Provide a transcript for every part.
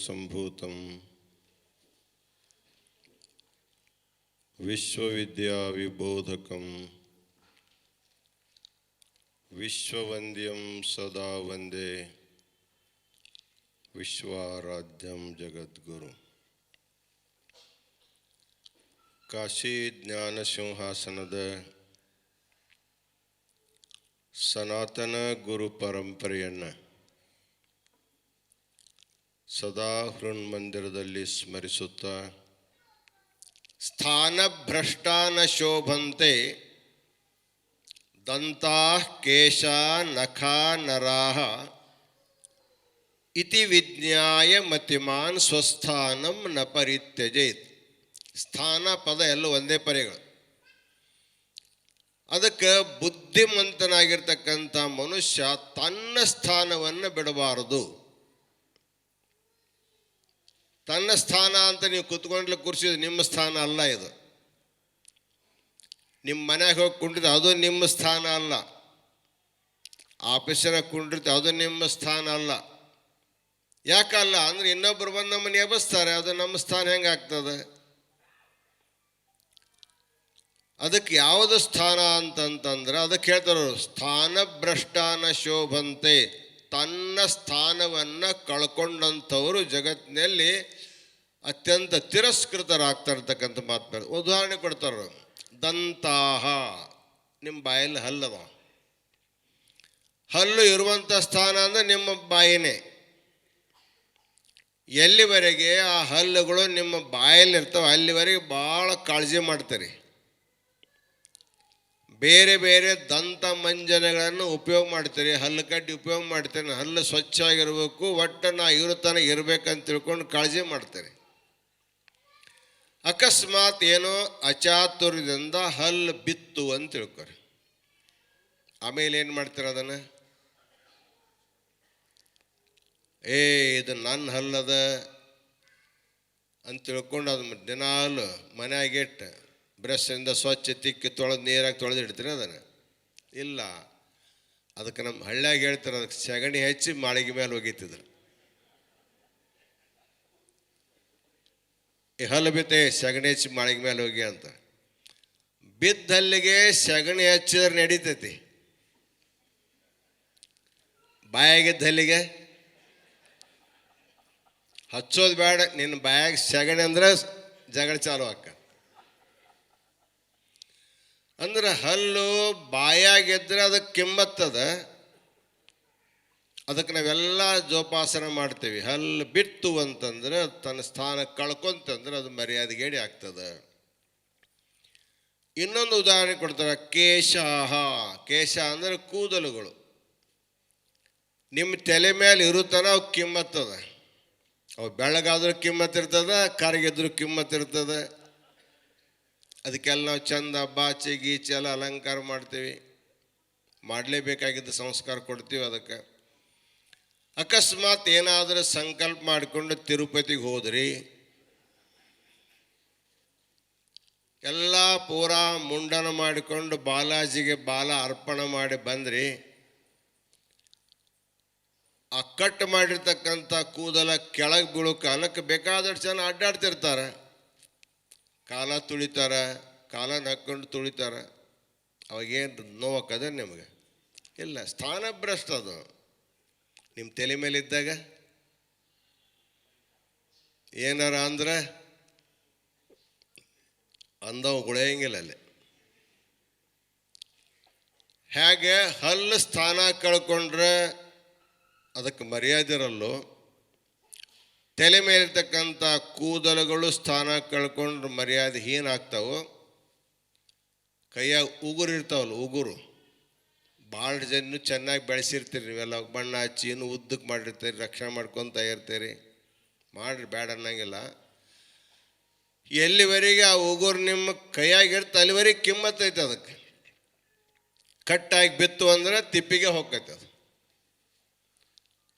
సంభూతం విశ్వవిద్యా విబోధకం విశ్వవంద్యం సదా వందే విశ్వారాధ్యం జగద్గురు ಕಾಶಿ ಜ್ಞಾನ ಸಿಂಹಾಸನದ ಸನಾತನ ಗುರು ಪರಂಪರೆಯನ್ನು ಸದಾ ಹೃನ್ಮಂದಿರದಲ್ಲಿ ಸ್ಮರಿಸುತ್ತಾ ಸ್ಥಾನಭ್ರಷ್ಟಾನ ಶೋಭಂತೆ ದಂತಾ ಕೇಶ ನಖ ನರಾಹ ಇತಿ ವಿಜ್ಞಾಯ ಮತಿಮಾನ್ ಸ್ವಸ್ಥಾನಂ ನ ಪರಿತ್ಯಜೇತ್. ಸ್ಥಾನ, ಪದ ಎಲ್ಲ ಒಂದೇ ಪರ್ಯಗಳು ಅದಕ್ಕೆ ಬುದ್ಧಿಮಂತನಾಗಿರ್ತಕ್ಕಂಥ ಮನುಷ್ಯ ತನ್ನ ಸ್ಥಾನವನ್ನು ಬಿಡಬಾರದು. ತನ್ನ ಸ್ಥಾನ ಅಂತ ನೀವು ಕುತ್ಕೊಂಡ್ಲೆ ಕೂರಿಸಿದ ನಿಮ್ಮ ಸ್ಥಾನ ಅಲ್ಲ ಇದು. ನಿಮ್ಮ ಮನೆಗೆ ಹೋಗಿ ಕುಂಡಿದ್ರೆ ಅದು ನಿಮ್ಮ ಸ್ಥಾನ ಅಲ್ಲ. ಆಫೀಸರ ಕುಂಡಿರ್ತೀವಿ ಅದು ನಿಮ್ಮ ಸ್ಥಾನ ಅಲ್ಲ. ಯಾಕಲ್ಲ ಅಂದ್ರೆ ಇನ್ನೊಬ್ರು ಬಂದು ನಮ್ಮನ್ನು ಎಬ್ಬಿಸ್ತಾರೆ. ಅದು ನಮ್ಮ ಸ್ಥಾನ ಹೆಂಗೆ ಆಗ್ತದೆ? ಅದಕ್ಕೆ ಯಾವುದು ಸ್ಥಾನ ಅಂತಂತಂದ್ರೆ ಅದಕ್ಕೆ ಹೇಳ್ತಾರೆ ಸ್ಥಾನ ಭ್ರಷ್ಟಾನ ಶೋಭಂತೆ. ತನ್ನ ಸ್ಥಾನವನ್ನು ಕಳ್ಕೊಂಡಂಥವರು ಜಗತ್ತಿನಲ್ಲಿ ಅತ್ಯಂತ ತಿರಸ್ಕೃತರಾಗ್ತಾ ಇರ್ತಕ್ಕಂಥ ಮಾತು ಉದಾಹರಣೆ ಕೊಡ್ತಾರೆ, ದಂತಾಹ. ನಿಮ್ಮ ಬಾಯಲ್ಲಿ ಹಲ್ಲವ ಹಲ್ಲು ಇರುವಂಥ ಸ್ಥಾನ ಅಂದರೆ ನಿಮ್ಮ ಬಾಯಿನೇ. ಎಲ್ಲಿವರೆಗೆ ಆ ಹಲ್ಲುಗಳು ನಿಮ್ಮ ಬಾಯಲ್ಲಿ ಇರ್ತವೆ ಅಲ್ಲಿವರೆಗೆ ಭಾಳ ಕಾಳಜಿ ಮಾಡ್ತೀರಿ. ಬೇರೆ ಬೇರೆ ದಂತ ಮಂಜನಗಳನ್ನು ಉಪಯೋಗ ಮಾಡ್ತೀರಿ, ಹಲ್ಲು ಕಡ್ಡಿ ಉಪಯೋಗ ಮಾಡ್ತೀರಿ, ಹಲ್ಲು ಸ್ವಚ್ಛವಾಗಿರಬೇಕು, ಒಟ್ಟು ನಾ ಇರುತ್ತಾನೆ ಇರಬೇಕಂತ ತಿಳ್ಕೊಂಡು ಕಾಳಜಿ ಮಾಡ್ತಾರೆ. ಅಕಸ್ಮಾತ್ ಏನೋ ಅಚಾತುರ್ಯದಿಂದ ಹಲ್ಲು ಬಿತ್ತು ಅಂತ ತಿಳ್ಕೊರಿ. ಆಮೇಲೆ ಏನು ಮಾಡ್ತೀರ ಅದನ್ನು? ಏ, ಇದು ನನ್ನ ಹಲ್ಲದ ಅಂತ ತಿಳ್ಕೊಂಡು ಅದು ದಿನಾಲು ಬ್ರಷ್ ಇಂದ ಸ್ವಚ್ಛ ತಿಕ್ಕಿ ತೊಳೆದು ನೀರಾಗಿ ತೊಳೆದು ಇಡ್ತೀರಿ ಅದನ್ನು? ಇಲ್ಲ. ಅದಕ್ಕೆ ನಮ್ಮ ಹಳ್ಳಿಯಾಗ ಹೇಳ್ತಾರೆ, ಅದಕ್ಕೆ ಸಗಣಿ ಹೆಚ್ಚಿ ಮಾಳಿಗೆ ಮೇಲೆ ಒಗಿತಿದ್ರು. ಹಲ್ಲು ಬಿತ್ತೆ, ಸಗಣಿ ಹಚ್ಚಿ ಮಾಳಿಗೆ ಮೇಲೆ ಹೋಗಿ ಅಂತ. ಬಿದ್ದಲ್ಲಿಗೆ ಸಗಣಿ ಹಚ್ಚಿದ್ರೆ ನಡೀತೈತಿ. ಬಾಯಾಗಿದ್ದ ಹಲ್ಲಿಗೆ ಹಚ್ಚೋದು ಬೇಡ ನಿನ್ನ ಬಾಯಾಗ ಸಗಣಿ ಅಂದ್ರೆ ಜಗಳ ಚಾಲು ಅಕ್ಕ ಅಂದ್ರೆ ಹಲ್ಲು ಬಾಯಾಗಿದ್ರೆ ಅದಕ್ಕೆ ಕಿಮ್ಮತ್ತದ. ಅದಕ್ಕೆ ನಾವೆಲ್ಲ ಜೋಪಾಸನೆ ಮಾಡ್ತೀವಿ. ಹಲ್ಲು ಬಿತ್ತು ಅಂತಂದ್ರೆ ತನ್ನ ಸ್ಥಾನ ಕಳ್ಕೊಂತಂದ್ರೆ ಅದು ಮರ್ಯಾದೆಗೇಡಿ ಆಗ್ತದೆ. ಇನ್ನೊಂದು ಉದಾಹರಣೆ ಕೊಡ್ತಾರೆ, ಕೇಶಾಹ. ಕೇಶ ಅಂದ್ರೆ ಕೂದಲುಗಳು. ನಿಮ್ಮ ತಲೆ ಮೇಲೆ ಇರುತ್ತಾನ ಅವು ಕಿಮ್ಮತ್ತದ. ಅವು ಬೆಳಗಾದ್ರೂ ಕಿಮ್ಮತ್ತಿರ್ತದೆ, ಕರಗಿದ್ರೂ ಕಿಮ್ಮತ್ತಿರ್ತದೆ. ಅದಕ್ಕೆಲ್ಲ ನಾವು ಚಂದ ಬಾಚಿ ಗೀಚೆ ಎಲ್ಲ ಅಲಂಕಾರ ಮಾಡ್ತೀವಿ. ಮಾಡಲೇಬೇಕಾಗಿದ್ದ ಸಂಸ್ಕಾರ ಕೊಡ್ತೀವಿ ಅದಕ್ಕೆ. ಅಕಸ್ಮಾತ್ ಏನಾದರೂ ಸಂಕಲ್ಪ ಮಾಡಿಕೊಂಡು ತಿರುಪತಿಗೆ ಹೋದ್ರಿ, ಎಲ್ಲ ಪೂರಾ ಮುಂಡನ ಮಾಡಿಕೊಂಡು ಬಾಲಾಜಿಗೆ ಬಾಲ ಅರ್ಪಣೆ ಮಾಡಿ ಬಂದ್ರಿ, ಆ ಕಟ್ ಮಾಡಿರ್ತಕ್ಕಂಥ ಕೂದಲ ಕೆಳಗೆ ಬೀಳೋ ಅನಕ್ಕೆ ಬೇಕಾದಷ್ಟು ಜನ ಅಡ್ಡಾಡ್ತಿರ್ತಾರೆ. ಕಾಲ ತುಳಿತಾರೆ, ಕಾಲ ನಕ್ಕೊಂಡು ತುಳಿತಾರೆ. ಅವಾಗೇನು ನೋವಾಕದ ನಿಮಗೆ? ಇಲ್ಲ, ಸ್ಥಾನಭ್ರಷ್ಟ ಅದು. ನಿಮ್ಮ ತಲೆ ಮೇಲೆ ಇದ್ದಾಗ ಏನಾರ ಅಂದ್ರೆ ಅಂದವು ಗುಳೆಯಂಗಿಲ್ಲ ಅಲ್ಲಿ. ಹೇಗೆ ಹಲ್ಲು ಸ್ಥಾನ ಕಳ್ಕೊಂಡ್ರೆ ಅದಕ್ಕೆ ಮರ್ಯಾದೆ ಇರಲ್ಲೋ. ತಲೆ ಮೇಲಿರ್ತಕ್ಕಂಥ ಕೂದಲುಗಳು ಸ್ಥಾನ ಕಳ್ಕೊಂಡ್ರೆ ಮರ್ಯಾದೆ ಏನಾಗ್ತಾವೋ ಕೈಯಾಗ ಉಗುರು ಇರ್ತಾವಲ್ಲ ಉಗುರು. ಭಾಳ ಜನ ಚೆನ್ನಾಗಿ ಬೆಳೆಸಿರ್ತೀರಿ ನೀವೆಲ್ಲ. ಬಣ್ಣ ಹಚ್ಚಿ ಇನ್ನೂ ಉದ್ದಕ್ಕೆ ಮಾಡಿರ್ತೀರಿ, ರಕ್ಷಣೆ ಮಾಡ್ಕೊತ ಇರ್ತೀರಿ ಮಾಡ್ರಿ ಬೇಡ ಅನ್ನಂಗಿಲ್ಲ. ಎಲ್ಲಿವರೆಗೆ ಆ ಉಗುರು ನಿಮ್ಮ ಕೈಯಾಗಿರ್ತ ಅಲ್ಲಿವರೆಗೆ ಕಿಮ್ಮತ್ತೈತೆ ಅದಕ್ಕೆ. ಕಟ್ಟಾಗಿ ಬಿತ್ತು ಅಂದ್ರೆ ತಿಪ್ಪಿಗೆ ಹೋಗ್ತೈತೆ ಅದು.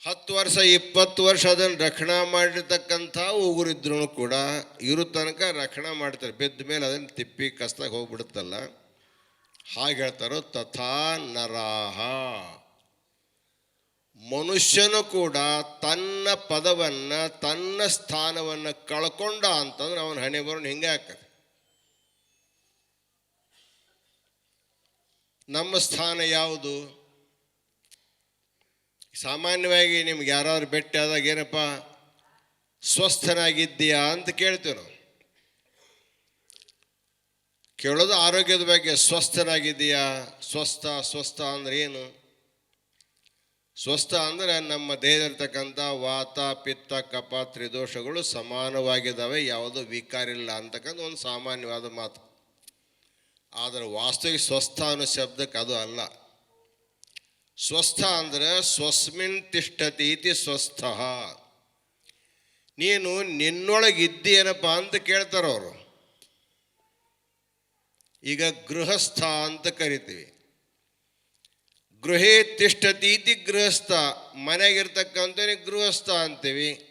ಹತ್ತು ವರ್ಷ, ಇಪ್ಪತ್ತು ವರ್ಷ ಅದನ್ನು ರಕ್ಷಣಾ ಮಾಡಿರ್ತಕ್ಕಂಥ ಉಗುರಿದ್ರು ಕೂಡ ಇರೋ ತನಕ ರಕ್ಷಣಾ ಮಾಡ್ತಾರೆ. ಬಿದ್ದ ಮೇಲೆ ಅದನ್ನು ತಿಪ್ಪಿ ಕಸ್ದಾಗ ಹೋಗ್ಬಿಡುತ್ತಲ್ಲ. ಹಾಗೆ ಹೇಳ್ತಾರೋ ತಥಾ ನರಾಹ. ಮನುಷ್ಯನು ಕೂಡ ತನ್ನ ಪದವನ್ನು, ತನ್ನ ಸ್ಥಾನವನ್ನು ಕಳ್ಕೊಂಡ ಅಂತಂದ್ರೆ ಅವನ ಹಣೆ ಬರೋಣ ಹಿಂಗೆ ಹಾಕದೆ ನಮ್ಮ ಸ್ಥಾನ ಯಾವುದು? ಸಾಮಾನ್ಯವಾಗಿ ನಿಮ್ಗೆ ಯಾರಾದ್ರು ಭೇಟಿ ಆದಾಗ ಏನಪ್ಪ? ಸ್ವಸ್ಥನಾಗಿದ್ದೀಯಾ ಅಂತ ಕೇಳ್ತೀವಿ ಕೇಳೋದು ಆರೋಗ್ಯದ ಬಗ್ಗೆ ಸ್ವಸ್ಥರಾಗಿದೆಯಾ ಸ್ವಸ್ಥ ಸ್ವಸ್ಥ ಅಂದ್ರೆ ಏನು? ಸ್ವಸ್ಥ ಅಂದರೆ ನಮ್ಮ ದೇಹದಲ್ಲಿರ್ತಕ್ಕಂಥ ವಾತ, ಪಿತ್ತ ಕಪ ತ್ರಿದೋಷಗಳು ಸಮಾನವಾಗಿದ್ದಾವೆ, ಯಾವುದೂ ವಿಕಾರಿಲ್ಲ ಅಂತಕ್ಕಂಥ ಒಂದು ಸಾಮಾನ್ಯವಾದ ಮಾತು. ಆದರೆ ವಾಸ್ತವಿಕ ಸ್ವಸ್ಥ ಅನ್ನೋ ಶಬ್ದಕ್ಕೆ ಅದು ಅಲ್ಲ. ಸ್ವಸ್ಥ ಅಂದರೆ ಸ್ವಸ್ಮಿನ್ ತಿಷ್ಠತಿ ಇತಿ ಸ್ವಸ್ಥ. ನೀನು ನಿನ್ನೊಳಗಿದ್ದೀಯನಪ್ಪ ಅಂತ ಕೇಳ್ತಾರೆ ಅವರು ಈಗ ಗೃಹಸ್ಥ ಅಂತ ಕರಿತೀವಿ. ಗೃಹೇ ತಿಷ್ಟತೀತಿ ಗೃಹಸ್ಥ, ಮನೆಗಿರ್ತಕ್ಕಂಥವನಿಗೆ ಗೃಹಸ್ಥ ಅಂತೀವಿ.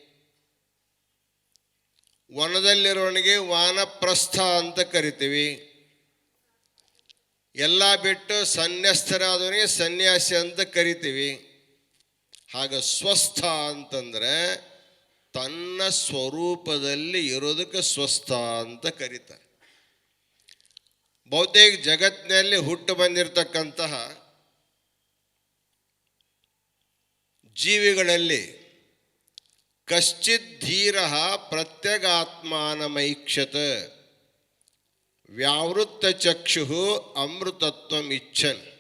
ವನದಲ್ಲಿರೋನಿಗೆ ವಾನಪ್ರಸ್ಥ ಅಂತ ಕರಿತೀವಿ. ಎಲ್ಲ ಬಿಟ್ಟು ಸನ್ಯಸ್ಥರಾದವನಿಗೆ ಸನ್ಯಾಸಿ ಅಂತ ಕರಿತೀವಿ. ಹಾಗ ಸ್ವಸ್ಥ ಅಂತಂದ್ರೆ ತನ್ನ ಸ್ವರೂಪದಲ್ಲಿ ಇರೋದಕ್ಕೆ ಸ್ವಸ್ಥ ಅಂತ ಕರೀತಾರೆ. ಬಹುತೇಕ ಜಗತ್ತಿನಲ್ಲಿ ಹುಟ್ಟು ಬಂದಿರತಕ್ಕಂತಹ ಜೀವಿಗಳಲ್ಲಿ ಕಶ್ಚಿತ್ ಧೀರ ಪ್ರತ್ಯಗಾತ್ಮಾನಮೈಕ್ಷತ. ವ್ಯಾವೃತ್ತ ಚಕ್ಷು ಅಮೃತತ್ವ ಇಚ್ಛನ್.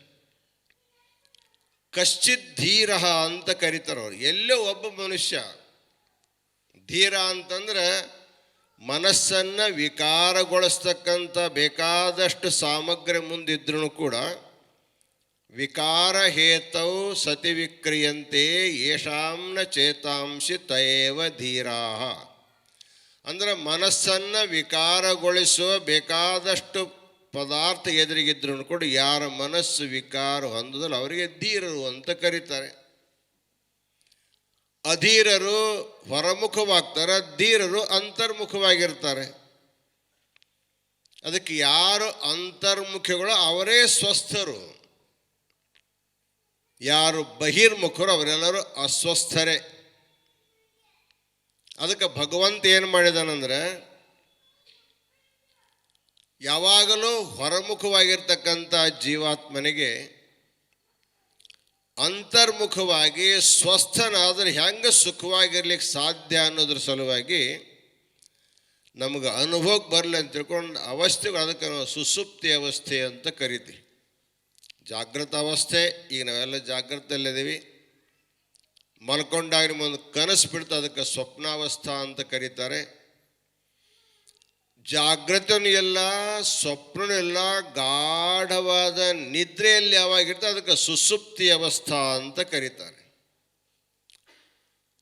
ಕಶ್ಚಿತ್ ಧೀರ ಅಂತ ಕರೀತಾರವ್ರು. ಎಲ್ಲೋ ಒಬ್ಬ ಮನುಷ್ಯ ಧೀರ ಅಂತಂದ್ರೆ ಮನಸ್ಸನ್ನು ವಿಕಾರಗೊಳಿಸ್ತಕ್ಕಂಥ ಬೇಕಾದಷ್ಟು ಸಾಮಗ್ರಿ ಮುಂದಿದ್ರೂ ಕೂಡ ವಿಕಾರ ಹೇತೌ ಸತಿ ವಿಕ್ರಿಯಂತೆ ಯಶಾಂನ ಚೇತಾಂಶಿ ತಯೇವ ಧೀರಾ ಅಂದ್ರೆ ಮನಸ್ಸನ್ನು ವಿಕಾರಗೊಳಿಸುವ ಬೇಕಾದಷ್ಟು ಪದಾರ್ಥ ಎದುರಿಗಿದ್ರು ಕೂಡ ಯಾರ ಮನಸ್ಸು ವಿಕಾರ ಹೊಂದದಲ್ಲ ಅವರಿಗೆ ಧೀರರು ಅಂತ ಕರೀತಾರೆ. ಅಧೀರರು ಹೊರಮುಖವಾಗ್ತಾರೆ ಧೀರರು ಅಂತರ್ಮುಖವಾಗಿರ್ತಾರೆ. ಅದಕ್ಕೆ ಯಾರು ಅಂತರ್ಮುಖಗಳು ಅವರೇ ಸ್ವಸ್ಥರು. ಯಾರು ಬಹಿರ್ಮುಖರು ಅವರೆಲ್ಲರೂ ಅಸ್ವಸ್ಥರೇ. ಅದಕ್ಕೆ ಭಗವಂತ ಏನು ಮಾಡಿದಾನಂದ್ರೆ, ಯಾವಾಗಲೂ ಹೊರಮುಖವಾಗಿರ್ತಕ್ಕಂಥ ಜೀವಾತ್ಮನಿಗೆ ಅಂತರ್ಮುಖವಾಗಿ ಸ್ವಸ್ಥನಾದರೆ ಹೆಂಗೆ ಸುಖವಾಗಿರ್ಲಿಕ್ಕೆ ಸಾಧ್ಯ ಅನ್ನೋದ್ರ ಸಲುವಾಗಿ ನಮಗೆ ಅನುಭವಕ್ಕೆ ಬರಲಿ ಅಂತ ತಿಳ್ಕೊಂಡು ಅವಸ್ಥೆಗಳು ಅದಕ್ಕೆ ನಾವು ಸುಸುಪ್ತಿ ಅವಸ್ಥೆ ಅಂತ ಕರಿತೀವಿ. ಜಾಗೃತ ಅವಸ್ಥೆ, ಈಗ ನಾವೆಲ್ಲ ಜಾಗೃತದಲ್ಲಿದ್ದೀವಿ ಮಲ್ಕೊಂಡಾಗ ನಿಮ್ಮೊಂದು ಕನಸು ಬಿಡ್ತಾ, ಅದಕ್ಕೆ ಸ್ವಪ್ನಾವಸ್ಥಾ ಅಂತ ಕರೀತಾರೆ. ಜಾಗೃತನೂ ಎಲ್ಲ ಸ್ವಪ್ನನೂ ಎಲ್ಲ ಗಾಢವಾದ ನಿದ್ರೆಯಲ್ಲಿ ಯಾವಾಗಿರ್ತದೆ ಅದಕ್ಕೆ ಸುಸುಪ್ತಿ ಅವಸ್ಥಾ ಅಂತ ಕರೀತಾರೆ.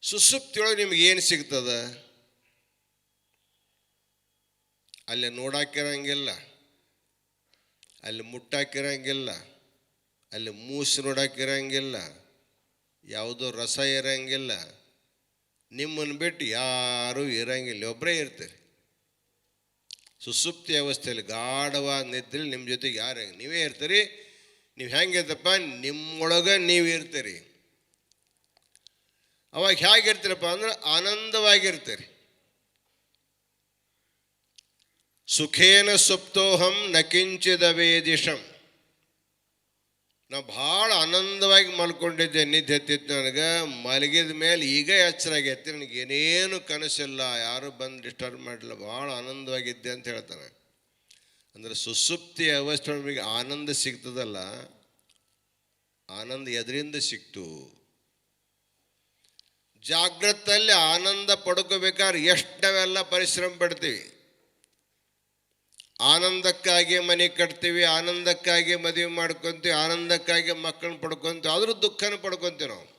ಸುಸುಪ್ತಿಯೊಳಗೆ ನಿಮ್ಗೆ ಏನು ಸಿಗ್ತದೆ? ಅಲ್ಲಿ ನೋಡಾಕಿರಂಗಿಲ್ಲ, ಅಲ್ಲಿ ಮುಟ್ಟಾಕಿರಂಗಿಲ್ಲ, ಅಲ್ಲಿ ಮೂಸು ನೋಡಾಕಿರಂಗಿಲ್ಲ, ಯಾವುದೋ ರಸ ಇರಂಗಿಲ್ಲ, ನಿಮ್ಮನ್ನು ಬಿಟ್ಟು ಯಾರೂ ಇರಂಗಿಲ್ಲ ಒಬ್ಬರೇ ಇರ್ತೀರಿ. ಸುಸುಪ್ತಿ ಅವಸ್ಥೆಯಲ್ಲಿ ಗಾಢವಾದ ನಿದ್ರೆ ನಿಮ್ಮ ಜೊತೆಗೆ ಯಾರು ನೀವೇ ಇರ್ತೀರಿ. ನೀವು ಹೆಂಗಿರ್ತಪ್ಪ ನಿಮ್ಮೊಳಗೆ ನೀವು ಇರ್ತೀರಿ. ಅವಾಗ ಹೇಗಿರ್ತೀರಪ್ಪ ಅಂದ್ರೆ ಆನಂದವಾಗಿರ್ತೀರಿ. ಸುಖೇನ ಸುಪ್ತೋಹಂ ನಕಿಂಚಿದ ವೇದಿಷಂ. ನಾ ಭಾಳ ಆನಂದವಾಗಿ ಮಲ್ಕೊಂಡಿದ್ದೆ ನಿದ್ದೆ ಎತ್ತಿತ್ತು ನನಗೆ. ಮಲಗಿದ ಮೇಲೆ ಈಗ ಎಚ್ಚರ ಆಗೈತಿ. ನನಗೆ ಏನೇನು ಕನಸಿಲ್ಲ, ಯಾರು ಬಂದು ಡಿಸ್ಟರ್ಬ್ ಮಾಡಲಿಲ್ಲ, ಭಾಳ ಆನಂದವಾಗಿದ್ದೆ ಅಂತ ಹೇಳ್ತಾನೆ. ಅಂದರೆ ಸುಸುಪ್ತಿ ಅವಸ್ಥೆ ನಮಗೆ ಆನಂದ ಸಿಗ್ತದಲ್ಲ, ಆನಂದ ಎದರಿಂದ ಸಿಕ್ತು. ಜಾಗ್ರತಲ್ಲಿ ಆನಂದ ಪಡ್ಕೋಬೇಕಾದ್ರೆ ಎಷ್ಟು ನಾವೆಲ್ಲ ಪರಿಶ್ರಮ ಪಡ್ತೀವಿ. ಆನಂದಕ್ಕಾಗಿ ಮನೆ ಕಟ್ತೀವಿ, ಆನಂದಕ್ಕಾಗಿ ಮದುವೆ ಮಾಡ್ಕೊತೀವಿ, ಆನಂದಕ್ಕಾಗಿ ಮಕ್ಕಳನ್ನ ಪಡ್ಕೊತೀವಿ, ಆದರೂ ದುಃಖನ ಪಡ್ಕೊತೀವಿ ನಾವು.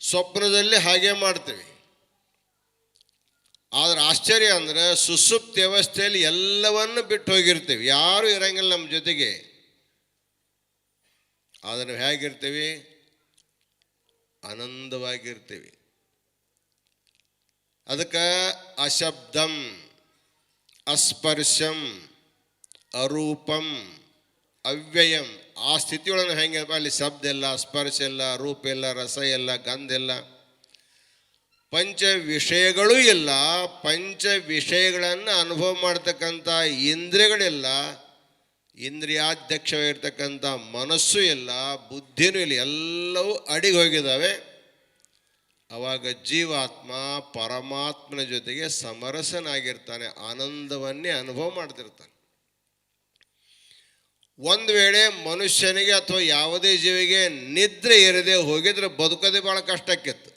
ಸ್ವಪ್ನದಲ್ಲಿ ಹಾಗೆ ಮಾಡ್ತೀವಿ. ಆದ್ರೆ ಆಶ್ಚರ್ಯ ಅಂದ್ರೆ ಸುಸುಪ್ತ ವ್ಯವಸ್ಥೆಯಲ್ಲಿ ಎಲ್ಲವನ್ನು ಬಿಟ್ಟು ಹೋಗಿರ್ತೀವಿ. ಯಾರು ಇರಂಗಿಲ್ಲ ನಮ್ಮ ಜೊತೆಗೆ. ಆದರೆ ಹೇಗಿರ್ತೀವಿ? ಆನಂದವಾಗಿರ್ತೀವಿ. ಅದಕ್ಕೆ ಅಶಬ್ದಂ. ಅಸ್ಪರ್ಶಂ, ಅರೂಪಂ, ಅವ್ಯಯಂ. ಆ ಸ್ಥಿತಿಯೊಳಗೆ ಹೆಂಗೆ ಅಲ್ಲಿ ಶಬ್ದ ಎಲ್ಲ, ಸ್ಪರ್ಶ ಎಲ್ಲ, ರೂಪ ಎಲ್ಲ, ರಸ ಎಲ್ಲ, ಗಂಧ ಎಲ್ಲ. ಪಂಚ ವಿಷಯಗಳೂ ಇಲ್ಲ. ಪಂಚ ವಿಷಯಗಳನ್ನು ಅನುಭವ ಮಾಡ್ತಕ್ಕಂಥ ಇಂದ್ರಿಯಗಳಿಲ್ಲ, ಇಂದ್ರಿಯಾಧ್ಯಕ್ಷವಾಗಿರ್ತಕ್ಕಂಥ ಮನಸ್ಸು ಇಲ್ಲ, ಬುದ್ಧಿನೂ ಇಲ್ಲ, ಎಲ್ಲವೂ ಅಡಿಗೆ ಹೋಗಿದ್ದಾವೆ ಅವಾಗ ಜೀವಾತ್ಮ ಪರಮಾತ್ಮನ ಜೊತೆಗೆ ಸಮರಸನಾಗಿರ್ತಾನೆ, ಆನಂದವನ್ನೇ ಅನುಭವ ಮಾಡ್ತಿರ್ತಾನೆ. ಒಂದು ವೇಳೆ ಮನುಷ್ಯನಿಗೆ ಅಥವಾ ಯಾವುದೇ ಜೀವಿಗೆ ನಿದ್ರೆ ಇರದೆ ಹೋಗಿದ್ರೆ ಬದುಕೋದೇ ಭಾಳ ಕಷ್ಟಕ್ಕಿತ್ತು.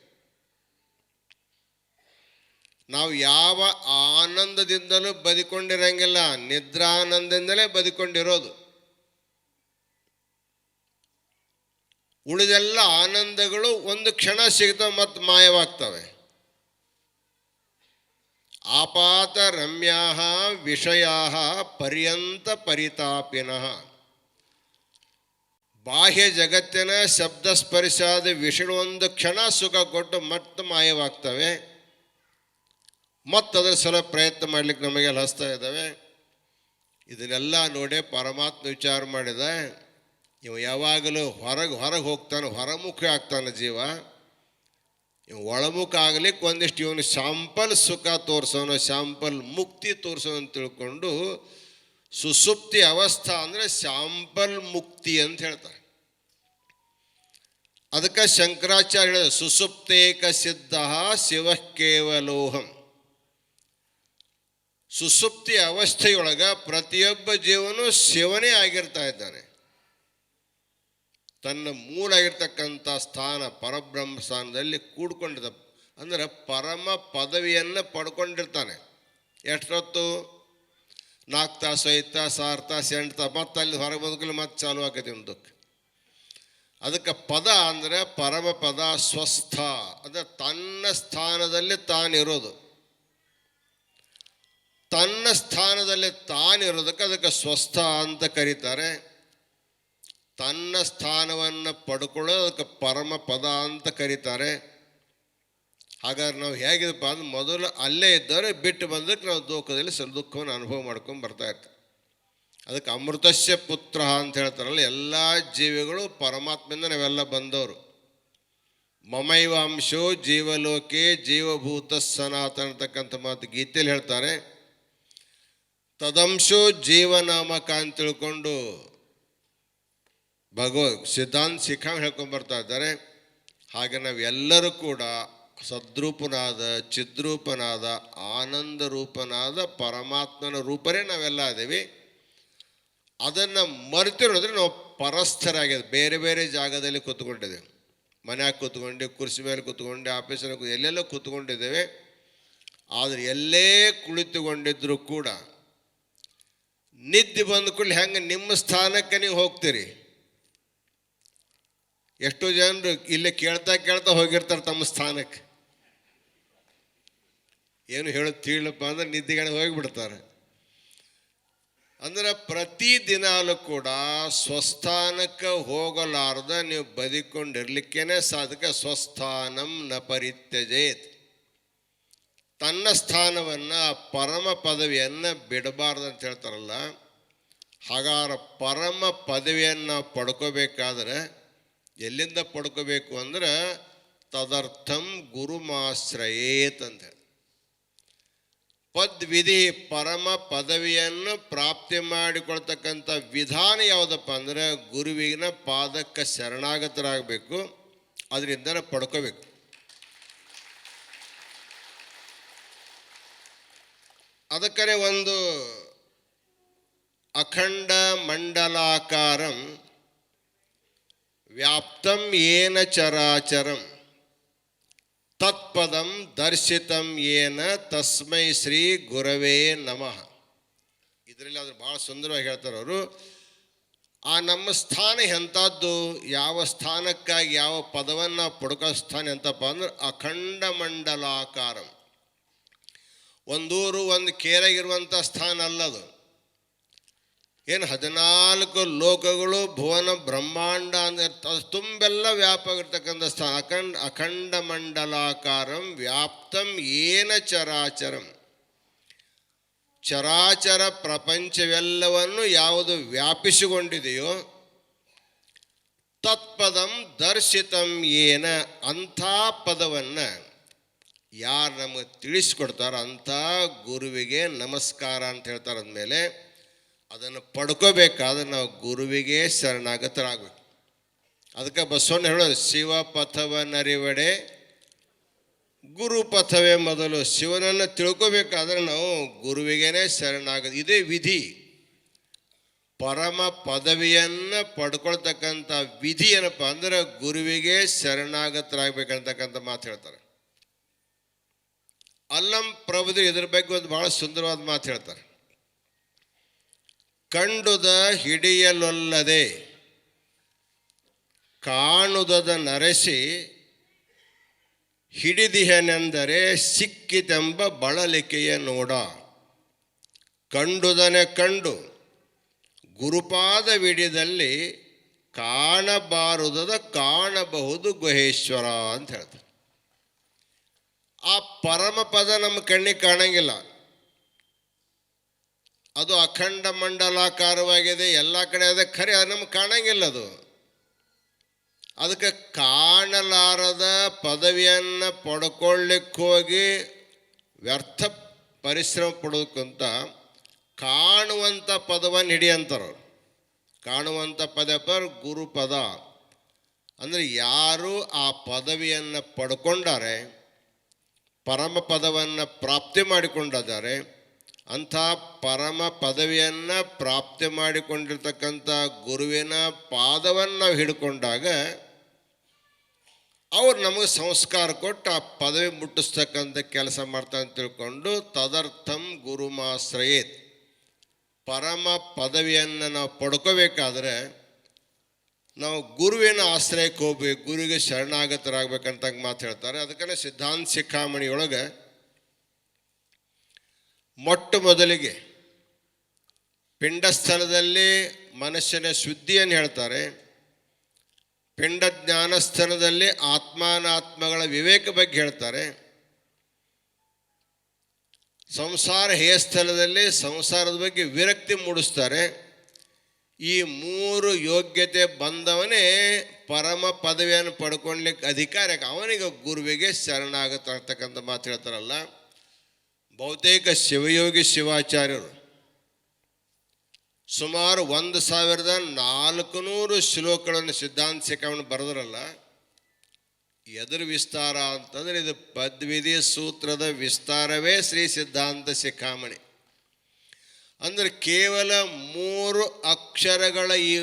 ನಾವು ಯಾವ ಆನಂದದಿಂದಲೂ ಬದುಕೊಂಡಿರಂಗಿಲ್ಲ, ನಿದ್ರಾನಂದದಿಂದಲೇ ಬದುಕೊಂಡಿರೋದು. ಉಳಿದೆಲ್ಲ ಆನಂದಗಳು ಒಂದು ಕ್ಷಣ ಸಿಗ್ತವೆ ಮತ್ತು ಮಾಯವಾಗ್ತವೆ. ಆಪಾತ ರಮ್ಯಾ ವಿಷಯ ಪರ್ಯಂತ ಪರಿತಾಪಿನಃ. ಬಾಹ್ಯ ಜಗತ್ತಿನ ಶಬ್ದ ಸ್ಪರ್ಶಾದ ವಿಷಯಗಳು ಒಂದು ಕ್ಷಣ ಸುಖ ಕೊಟ್ಟು ಮತ್ತೆ ಮಾಯವಾಗ್ತವೆ. ಮತ್ತು ಅದರ ಸಲ ಪ್ರಯತ್ನ ಮಾಡಲಿಕ್ಕೆ ನಮಗೆ ಹಸ್ತಾ ಇದ್ದಾವೆ. ಇದನ್ನೆಲ್ಲ ನೋಡಿ ಪರಮಾತ್ಮ ವಿಚಾರ ಮಾಡಿದ. ಇವ ಯಾವಾಗಲೂ ಹೊರಗೆ ಹೊರಗೆ ಹೋಗ್ತಾನೆ, ಹೊರಮುಖ ಆಗ್ತಾನೆ ಜೀವ. ಇವ ಒಳಮುಖ ಆಗಲಿಕ್ಕೆ ಒಂದಿಷ್ಟು ಇವನು ಶಾಂಪಲ್ ಸುಖ ತೋರಿಸೋನು, ಶಾಂಪಲ್ ಮುಕ್ತಿ ತೋರಿಸೋನು ತಿಳ್ಕೊಂಡು ಸುಸುಪ್ತಿ ಅವಸ್ಥಾ ಅಂದರೆ ಶಾಂಪಲ್ ಮುಕ್ತಿ ಅಂತ ಹೇಳ್ತಾರೆ. ಅದಕ್ಕೆ ಶಂಕರಾಚಾರ್ಯ ಹೇಳಿದ ಸುಸುಪ್ತೇಕ ಸಿದ್ಧ ಶಿವ ಕೇವಲೋಹಂ ಸುಸುಪ್ತಿ ಅವಸ್ಥೆಯೊಳಗೆ ಪ್ರತಿಯೊಬ್ಬ ಜೀವನು ಶಿವನೇ ಆಗಿರ್ತಾ ಇದ್ದಾನೆ. ತನ್ನ ಮೂಲ ಆಗಿರ್ತಕ್ಕಂಥ ಸ್ಥಾನ ಪರಬ್ರಹ್ಮ ಸ್ಥಾನದಲ್ಲಿ ಕೂಡ್ಕೊಂಡಿದ್ದ, ಅಂದರೆ ಪರಮ ಪದವಿಯನ್ನು ಪಡ್ಕೊಂಡಿರ್ತಾನೆ. ಎಷ್ಟೊತ್ತು? ನಾಲ್ಕು ತಾಸು ಐದು ತಾಸು ಆರು ತಾಸು ಎಂಟು ತಾಸು ಮತ್ತೆ ಅಲ್ಲಿ ಹೊರಗೆ ಬದುಕಲು ಮತ್ತೆ ಚಾಲು ಆಕೈತಿ ಒಂದಕ್ಕೆ ಅದಕ್ಕೆ ಪದ ಅಂದರೆ ಪರಮ ಪದ ಸ್ವಸ್ಥ, ಅಂದರೆ ತನ್ನ ಸ್ಥಾನದಲ್ಲಿ ತಾನಿರೋದು. ತನ್ನ ಸ್ಥಾನದಲ್ಲಿ ತಾನಿರೋದಕ್ಕೆ ಅದಕ್ಕೆ ಸ್ವಸ್ಥ ಅಂತ ಕರೀತಾರೆ. ತನ್ನ ಸ್ಥಾನವನ್ನು ಪಡ್ಕೊಳ್ಳೋದಕ್ಕೆ ಪರಮ ಪದ ಅಂತ ಕರೀತಾರೆ. ಹಾಗಾದ್ರೆ ನಾವು ಹೇಗಿದಪ್ಪ ಅಂದ್ರೆ ಮೊದಲು ಅಲ್ಲೇ ಇದ್ದರೆ ಬಿಟ್ಟು ಬಂದಕ್ಕೆ ನಾವು ದುಃಖದಲ್ಲಿ ಸ್ವಲ್ಪ ದುಃಖವನ್ನು ಅನುಭವ ಮಾಡ್ಕೊಂಡು ಬರ್ತಾ ಇರ್ತೀವಿ ಅದಕ್ಕೆ ಅಮೃತಸ್ಯ ಪುತ್ರ ಅಂತ ಹೇಳ್ತಾರಲ್ಲ, ಎಲ್ಲ ಜೀವಿಗಳು ಪರಮಾತ್ಮೆಯಿಂದ ನಾವೆಲ್ಲ ಬಂದವರು. ಮಮೈವ ಅಂಶೋ ಜೀವಲೋಕೆ ಜೀವಭೂತ ಸನಾತನ ಅಂತಕ್ಕಂಥ ಮಾತು ಗೀತೆಯಲ್ಲಿ ಹೇಳ್ತಾರೆ. ತದಂಶೋ ಜೀವನಾಮಕ ಅಂತ ತಿಳ್ಕೊಂಡು ಭಗವದ್ ಸಿದ್ಧಾಂತ ಸಿಖಾಂಗ್ ಹೇಳ್ಕೊಂಡು ಬರ್ತಾ ಇದ್ದಾರೆ. ಹಾಗೆ ನಾವೆಲ್ಲರೂ ಕೂಡ ಸದ್ರೂಪನಾದ, ಚಿದ್ರೂಪನಾದ ಆನಂದ ರೂಪನಾದ ಪರಮಾತ್ಮನ ರೂಪನೇ ನಾವೆಲ್ಲ ಇದ್ದೀವಿ. ಅದನ್ನು ಮರೆತಿರೋದ್ರೆ ನಾವು ಪರಸ್ಥರಾಗಿದೆ ಬೇರೆ ಬೇರೆ ಜಾಗದಲ್ಲಿ ಕೂತ್ಕೊಂಡಿದ್ದೇವೆ. ಮನ್ಯಾಗ ಕೂತ್ಕೊಂಡು ಕುರ್ಸಿ ಮೇಲೆ ಕೂತ್ಕೊಂಡು ಆಫೀಸಲ್ಲಿ ಕೂತ್ ಎಲ್ಲೆಲ್ಲೋ ಕೂತ್ಕೊಂಡಿದ್ದೇವೆ. ಆದರೆ ಎಲ್ಲೇ ಕುಳಿತುಕೊಂಡಿದ್ರೂ ಕೂಡ ನಿದ್ದೆ ಬಂದ ಕೂಡಲೇ ಹೆಂಗೆ ನಿಮ್ಮ ಸ್ಥಾನಕ್ಕೆ ನೀವು ಹೋಗ್ತೀರಿ? ಎಷ್ಟೋ ಜನರು ಇಲ್ಲಿ ಕೇಳ್ತಾ ಕೇಳ್ತಾ ಹೋಗಿರ್ತಾರೆ ತಮ್ಮ ಸ್ಥಾನಕ್ಕೆ. ಏನು ಹೇಳೋದು ತಿಳಿಲಪ್ಪ ಅಂದ್ರೆ ನಿದ್ದೆಗಡೆ ಹೋಗಿಬಿಡ್ತಾರೆ. ಅಂದ್ರೆ ಪ್ರತಿ ದಿನಾಲು ಕೂಡ ಸ್ವಸ್ಥಾನಕ್ಕೆ ಹೋಗಲಾರ್ದ ನೀವು ಬದುಕೊಂಡಿರ್ಲಿಕ್ಕೇನೆ ಸಾಧಕ ಸ್ವಸ್ಥಾನಂ ನ ಪರಿತ್ಯಜೇತ್. ತನ್ನ ಸ್ಥಾನವನ್ನು ಪರಮ ಪದವಿಯನ್ನು ಬಿಡಬಾರ್ದು ಅಂತ ಹೇಳ್ತಾರಲ್ಲ, ಹಾಗಾದ್ರೆ ಪರಮ ಪದವಿಯನ್ನು ಪಡ್ಕೋಬೇಕಾದ್ರೆ ಎಲ್ಲಿಂದ ಪಡ್ಕೋಬೇಕು ಅಂದ್ರೆ ತದರ್ಥಂ ಗುರುಮಾಶ್ರಯೇತ್ ಅಂತ. ಪದ್ವಿಧಿ ಪರಮ ಪದವಿಯನ್ನು ಪ್ರಾಪ್ತಿ ಮಾಡಿಕೊಳ್ತಕ್ಕಂಥ ವಿಧಾನ ಯಾವುದಪ್ಪ ಅಂದ್ರೆ ಗುರುವಿನ ಪಾದಕ್ಕೆ ಶರಣಾಗತರಾಗಬೇಕು ಅದರಿಂದ ಪಡ್ಕೋಬೇಕು. ಅದಕ್ಕರೆ ಒಂದು ಅಖಂಡ ಮಂಡಲಾಕಾರಂ ವ್ಯಾಪ್ತಂ ಏನ ಚರಾಚರಂ. ತತ್ಪದಂ ದರ್ಶಿತಂ ಏನ ತಸ್ಮೈ ಶ್ರೀ ಗುರವೇ ನಮಃ. ಇದರಲ್ಲಿ ಅದು ಭಾಳ ಸುಂದರವಾಗಿ ಹೇಳ್ತಾರೆ ಅವರು. ಆ ನಮ್ಮ ಸ್ಥಾನ ಎಂಥದ್ದು? ಯಾವ ಸ್ಥಾನಕ್ಕಾಗಿ ಯಾವ ಪದವನ್ನು ಪಡ್ಕೋ ಸ್ಥಾನ ಎಂತಪ್ಪ ಅಂದ್ರೆ ಅಖಂಡ ಮಂಡಲಾಕಾರಂ. ಒಂದೂರು, ಒಂದು ಕೇರಾಗಿರುವಂಥ ಸ್ಥಾನ ಅಲ್ಲದು. ಏನು ಹದಿನಾಲ್ಕು ಲೋಕಗಳು ಭುವನ ಬ್ರಹ್ಮಾಂಡ ಅಂದರೆ ಅದು ತುಂಬೆಲ್ಲ ವ್ಯಾಪಕ ಇರ್ತಕ್ಕಂಥ ಸ್ಥಾನ ಅಖಂಡ ಅಖಂಡ ಮಂಡಲಾಕಾರಂ ವ್ಯಾಪ್ತಂ ಏನ ಚರಾಚರಂ. ಚರಾಚರ ಪ್ರಪಂಚವೆಲ್ಲವನ್ನು ಯಾವುದು ವ್ಯಾಪಿಸಿಕೊಂಡಿದೆಯೋ ತತ್ಪದಂ ದರ್ಶಿತಂ ಏನ ಅಂಥ ಪದವನ್ನು ಯಾರು ನಮಗೆ ತಿಳಿಸ್ಕೊಡ್ತಾರೋ ಅಂಥ ಗುರುವಿಗೆ ನಮಸ್ಕಾರ ಅಂತ ಹೇಳ್ತಾರೆ ಅಂದಮೇಲೆ ಅದನ್ನು ಪಡ್ಕೋಬೇಕಾದ್ರೆ ನಾವು ಗುರುವಿಗೆ ಶರಣಾಗತರಾಗಬೇಕು. ಅದಕ್ಕೆ ಬಸವಣ್ಣ ಹೇಳೋದು, ಶಿವ ಪಥವ ನರಿವಡೆ, ಗುರು ಪಥವೇ ಮೊದಲು. ಶಿವನನ್ನು ತಿಳ್ಕೋಬೇಕಾದ್ರೆ ನಾವು ಗುರುವಿಗೇನೆ ಶರಣಾಗ ಇದೇ ವಿಧಿ. ಪರಮ ಪದವಿಯನ್ನು ಪಡ್ಕೊಳ್ತಕ್ಕಂಥ ವಿಧಿ ಏನಪ್ಪ ಅಂದ್ರೆ ಗುರುವಿಗೆ ಶರಣಾಗತರಾಗಬೇಕಂತಕ್ಕಂಥ ಮಾತು ಹೇಳ್ತಾರೆ. ಅಲ್ಲಂ ಪ್ರಭುದು ಇದ್ರ ಬಗ್ಗೆ ಒಂದು ಭಾಳ ಸುಂದರವಾದ ಮಾತು ಹೇಳ್ತಾರೆ. ಕಂಡುದ ಹಿಡಿಯಲೊಲ್ಲದೆ ಕಾಣುದದ ನರೆಸಿ ಹಿಡಿದಿಹನೆಂದರೆ ಸಿಕ್ಕಿತೆಂಬ ಬಳಲಿಕೆಯ ನೋಡ. ಕಂಡುದನೆ ಕಂಡು ಗುರುಪಾದ ವಿಡಿದಲ್ಲಿ ಕಾಣಬಾರುದದ ಕಾಣಬಹುದು ಗುಹೇಶ್ವರ ಅಂತ ಹೇಳ್ತಾರೆ. ಆ ಪರಮಪದ ನಮ್ಮ ಕಣ್ಣಿಗೆ ಕಾಣಂಗಿಲ್ಲ. ಅದು ಅಖಂಡ ಮಂಡಲಾಕಾರವಾಗಿದೆ. ಎಲ್ಲ ಕಡೆ ಅದ ಖರೆ, ಅದು ನಮ್ಗೆ ಕಾಣಂಗಿಲ್ಲ ಅದು. ಅದಕ್ಕೆ ಕಾಣಲಾರದ ಪದವಿಯನ್ನು ಪಡ್ಕೊಳ್ಳಿಕ್ಕೆ ಹೋಗಿ ವ್ಯರ್ಥ ಪರಿಶ್ರಮ ಪಡೋದಕ್ಕಂತ ಕಾಣುವಂಥ ಪದವನ್ನು ಹಿಡಿಯಂತಾರೆ. ಕಾಣುವಂಥ ಪದ ಪರ್ ಗುರುಪದ ಅಂದರೆ ಯಾರು ಆ ಪದವಿಯನ್ನು ಪಡ್ಕೊಂಡಾರೆ, ಪರಮ ಪದವನ್ನು ಪ್ರಾಪ್ತಿ ಮಾಡಿಕೊಂಡಿದ್ದಾರೆ ಅಂಥ ಪರಮ ಪದವಿಯನ್ನು ಪ್ರಾಪ್ತಿ ಮಾಡಿಕೊಂಡಿರ್ತಕ್ಕಂಥ ಗುರುವಿನ ಪಾದವನ್ನು ನಾವು ಹಿಡ್ಕೊಂಡಾಗ ಅವ್ರು ನಮಗೆ ಸಂಸ್ಕಾರ ಕೊಟ್ಟು ಆ ಪದವಿ ಮುಟ್ಟಿಸ್ತಕ್ಕಂಥ ಕೆಲಸ ಮಾಡ್ತಾನೆ ತಿಳ್ಕೊಂಡು ತದರ್ಥಂ ಗುರುಮಾಶ್ರಯೇತ್. ಪರಮ ಪದವಿಯನ್ನು ನಾವು ಪಡ್ಕೋಬೇಕಾದ್ರೆ ನಾವು ಗುರುವಿನ ಆಶ್ರಯಕ್ಕೆ ಹೋಗ್ಬೇಕು ಗುರುವಿಗೆ ಶರಣಾಗತರಾಗಬೇಕಂತ ಮಾತು ಹೇಳ್ತಾರೆ. ಅದಕ್ಕೇ ಸಿದ್ಧಾಂತ ಶಿಖಾಮಣಿಯೊಳಗೆ ಮೊಟ್ಟ ಮೊದಲಿಗೆ ಪಿಂಡಸ್ಥಳದಲ್ಲಿ ಮನುಷ್ಯನ ಶುದ್ಧಿಯನ್ನು ಹೇಳ್ತಾರೆ. ಪಿಂಡ ಜ್ಞಾನಸ್ಥಾನದಲ್ಲಿ ಆತ್ಮಾನಾತ್ಮಗಳ ವಿವೇಕ ಬಗ್ಗೆ ಹೇಳ್ತಾರೆ. ಸಂಸಾರ ಹೇಯಸ್ಥಳದಲ್ಲಿ ಸಂಸಾರದ ಬಗ್ಗೆ ವಿರಕ್ತಿ ಮೂಡಿಸ್ತಾರೆ. ಈ ಮೂರು ಯೋಗ್ಯತೆ ಬಂದವನೇ ಪರಮ ಪದವಿಯನ್ನು ಪಡ್ಕೊಳ್ಲಿಕ್ಕೆ ಅಧಿಕಾರ ಅವನಿಗೆ ಗುರುವಿಗೆ ಶರಣಾಗತಕ್ಕಂಥ ಮಾತು ಹೇಳ್ತಾರಲ್ಲ. ಬಹುತೇಕ ಶಿವಯೋಗಿ ಶಿವಾಚಾರ್ಯರು ಸುಮಾರು ಒಂದು ಸಾವಿರದ ನಾಲ್ಕು ನೂರು ಶ್ಲೋಕಗಳನ್ನು ಸಿದ್ಧಾಂತ ಶಿಖಾಮಣಿ ಬರೆದ್ರಲ್ಲ, ಎದುರು ವಿಸ್ತಾರ ಅಂತಂದ್ರೆ ಇದು ಪದ್ವಿಧಿ ಸೂತ್ರದ ವಿಸ್ತಾರವೇ ಶ್ರೀ ಸಿದ್ಧಾಂತ ಶಿಖಾಮಣಿ. ಅಂದ್ರೆ ಕೇವಲ ಮೂರು ಅಕ್ಷರಗಳ ಈ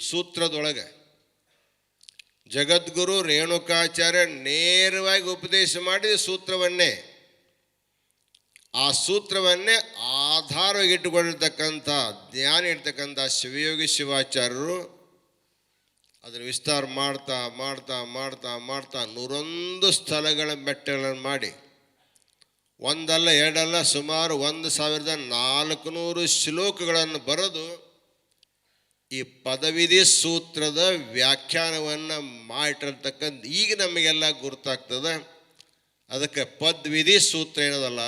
ಸೂತ್ರದೊಳಗೆ ಜಗದ್ಗುರು ರೇಣುಕಾಚಾರ್ಯ ನೇರವಾಗಿ ಉಪದೇಶ ಮಾಡಿದ ಸೂತ್ರವನ್ನೇ ಆ ಸೂತ್ರವನ್ನೇ ಆಧಾರವಾಗಿ ಇಟ್ಟುಕೊಂಡಿರ್ತಕ್ಕಂಥ ಜ್ಞಾನ ಇರ್ತಕ್ಕಂಥ ಶಿವಯೋಗಿ ಶಿವಾಚಾರ್ಯರು ಅದರ ವಿಸ್ತಾರ ಮಾಡ್ತಾ ಮಾಡ್ತಾ ಮಾಡ್ತಾ ಮಾಡ್ತಾ ನೂರೊಂದು ಸ್ಥಳಗಳ ಬೆಟ್ಟಗಳನ್ನು ಮಾಡಿ, ಒಂದಲ್ಲ, ಎರಡಲ್ಲ, ಸುಮಾರು ಒಂದು ಸಾವಿರದ ನಾಲ್ಕು ನೂರು ಶ್ಲೋಕಗಳನ್ನು ಬರೆದು ಈ ಪದವಿಧಿ ಸೂತ್ರದ ವ್ಯಾಖ್ಯಾನವನ್ನು ಮಾಡಿರ್ತಕ್ಕಂಥ, ಈಗ ನಮಗೆಲ್ಲ ಗುರುತಾಗ್ತದೆ. ಅದಕ್ಕೆ ಪದ್ವಿಧಿ ಸೂತ್ರ ಏನದಲ್ಲ?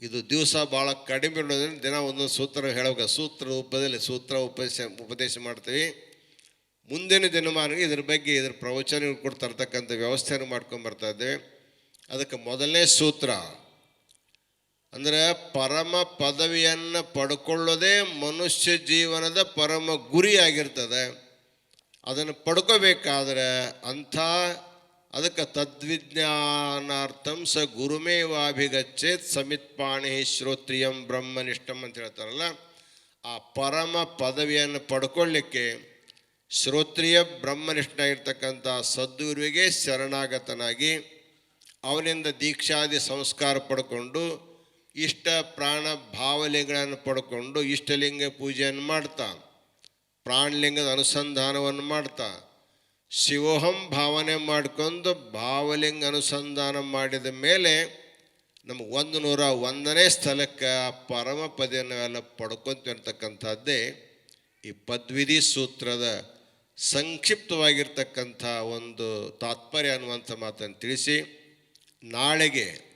ಇದು ದಿವಸ ಭಾಳ ಕಡಿಮೆ ಇರೋದ್ರಿಂದ ದಿನ ಒಂದೊಂದು ಸೂತ್ರ ಹೇಳುವಾಗ ಸೂತ್ರ ರೂಪದಲ್ಲಿ ಸೂತ್ರ ಉಪದೇಶ ಉಪದೇಶ ಮಾಡ್ತೀವಿ. ಮುಂದಿನ ದಿನಮಾನಕ್ಕೆ ಇದ್ರ ಬಗ್ಗೆ ಇದ್ರ ಪ್ರವಚನ ಕೊಡ್ತಾ ವ್ಯವಸ್ಥೆಯನ್ನು ಮಾಡ್ಕೊಂಡು ಇದ್ದೇವೆ. ಅದಕ್ಕೆ ಮೊದಲನೇ ಸೂತ್ರ ಅಂದರೆ ಪರಮ ಪದವಿಯನ್ನು ಪಡ್ಕೊಳ್ಳೋದೇ ಮನುಷ್ಯ ಜೀವನದ ಪರಮ ಗುರಿಯಾಗಿರ್ತದೆ ಅದನ್ನು ಪಡ್ಕೋಬೇಕಾದ್ರೆ ಅಂಥ ಅದಕ್ಕೆ ತದ್ವಿಜ್ಞಾನಾರ್ಥಂ ಸ ಗುರುಮೇವಾಭಿಗಚ್ಚೇತ್ ಸಮಿತ್ಪಾಣಿ ಶ್ರೋತ್ರಿಯಂ ಬ್ರಹ್ಮನಿಷ್ಠಂ ಅಂತ ಹೇಳ್ತಾರಲ್ಲ, ಆ ಪರಮ ಪದವಿಯನ್ನು ಪಡ್ಕೊಳ್ಳಿಕ್ಕೆ ಶ್ರೋತ್ರಿಯ ಬ್ರಹ್ಮನಿಷ್ಠ ಇರ್ತಕ್ಕಂಥ ಸದ್ಗುರುವಿಗೆ ಶರಣಾಗತನಾಗಿ ಅವನಿಂದ ದೀಕ್ಷಾದಿ ಸಂಸ್ಕಾರ ಪಡ್ಕೊಂಡು, ಇಷ್ಟ ಪ್ರಾಣ ಭಾವಲಿಂಗಗಳನ್ನು ಪಡ್ಕೊಂಡು ಇಷ್ಟಲಿಂಗ ಪೂಜೆಯನ್ನು ಮಾಡ್ತಾ, ಪ್ರಾಣಲಿಂಗದ ಅನುಸಂಧಾನವನ್ನು ಮಾಡ್ತಾ ಶಿವೋಹಂ ಭಾವನೆ ಮಾಡ್ಕೊಂಡು ಭಾವಲಿಂಗ ಅನುಸಂಧಾನ ಮಾಡಿದ ಮೇಲೆ ನಮಗೆ ಒಂದು ನೂರ ಒಂದನೇ ಸ್ಥಳಕ್ಕೆ ಆ ಪರಮ ಎಲ್ಲ ಪಡ್ಕೊಂತಿರ್ತಕ್ಕಂಥದ್ದೇ ಈ ಪದ್ವಿಧಿ ಸೂತ್ರದ ಸಂಕ್ಷಿಪ್ತವಾಗಿರ್ತಕ್ಕಂಥ ಒಂದು ತಾತ್ಪರ್ಯ ಅನ್ನುವಂಥ ಮಾತನ್ನು ತಿಳಿಸಿ. ನಾಳೆಗೆ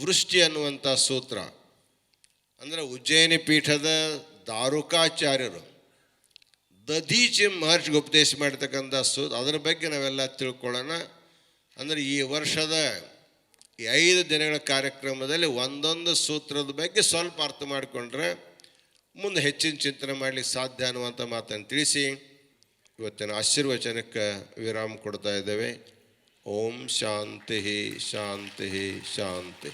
ವೃಷ್ಟಿ ಅನ್ನುವಂಥ ಸೂತ್ರ. ಅಂದರೆ ಉಜ್ಜಯಿನಿ ಪೀಠದ ದಾರುಕಾಚಾರ್ಯರು ದಧೀಚಿ ಮಹರ್ಷಿಗೆ ಉಪದೇಶ ಮಾಡ್ತಕ್ಕಂಥ ಸು, ಅದರ ಬಗ್ಗೆ ನಾವೆಲ್ಲ ತಿಳ್ಕೊಳ್ಳೋಣ. ಅಂದರೆ ಈ ವರ್ಷದ ಈ ಐದು ದಿನಗಳ ಕಾರ್ಯಕ್ರಮದಲ್ಲಿ ಒಂದೊಂದು ಸೂತ್ರದ ಬಗ್ಗೆ ಸ್ವಲ್ಪ ಅರ್ಥ ಮಾಡಿಕೊಂಡ್ರೆ ಮುಂದೆ ಹೆಚ್ಚಿನ ಚಿಂತನೆ ಮಾಡಲಿಕ್ಕೆ ಸಾಧ್ಯ ಅನ್ನುವಂಥ ಮಾತನ್ನು ತಿಳಿಸಿ. ಇವತ್ತಿನ ಆಶೀರ್ವಚನಕ್ಕೆ ವಿರಾಮ ಕೊಡ್ತಾ ಇದ್ದೇವೆ. ಓಂ ಶಾಂತಿ ಶಾಂತಿ ಶಾಂತಿ.